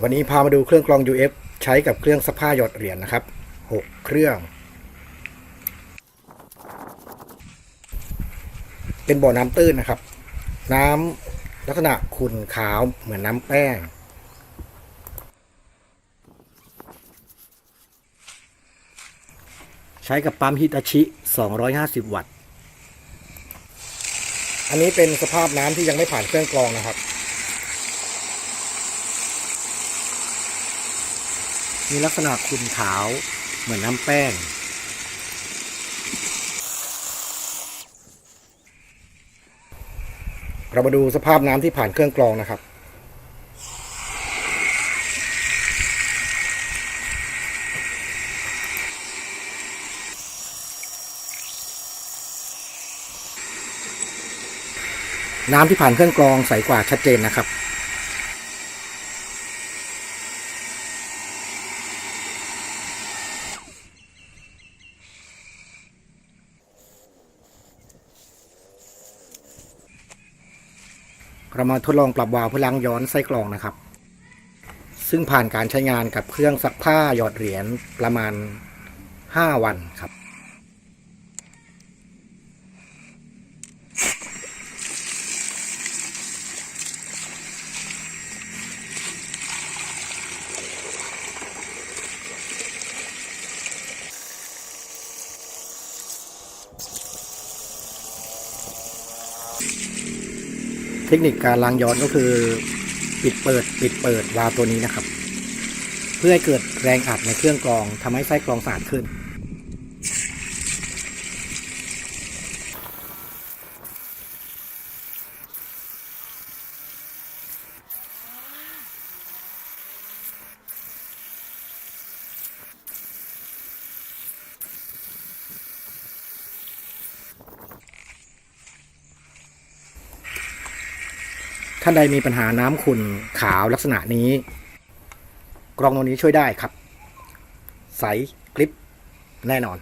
วันนี้พามาดูเครื่องกรอง UF ใช้กับเครื่องซักผ้าหยอดเหรียญนะครับ 6 เครื่อง เป็นบ่อน้ำตื้นนะครับ น้ำลักษณะขุ่นขาวเหมือนน้ำแป้ง ใช้กับปั๊มฮิตาชิ 250 วัตต์ อันนี้เป็นสภาพน้ำที่ยังไม่ผ่านเครื่องกรองนะครับ มีลักษณะขุ่นขาวเหมือนน้ำแป้ง เรามาดูสภาพน้ำที่ผ่านเครื่องกรองนะครับน้ำที่ผ่านเครื่องกรองใสกว่าชัดเจนนะครับ เรามาทดลองปรับวาล์วเพื่อล้างย้อนไส้กรองนะครับ ซึ่งผ่านการใช้งานกับเครื่องซักผ้าหยอดเหรียญประมาณ 5 วันครับ ทคนิคการล้างย้อนก็คือ ปิดเปิด ปิดเปิดวาล์วตัวนี้นะครับ เพื่อให้เกิดแรงอัดในเครื่องกรองทำให้ไส้กรองสะอาดขึ้น ท่านใดมีปัญหาน้ำขุ่นขาวลักษณะนี้ กรองตัวนี้ช่วยได้ครับ ใสกริปแน่นอน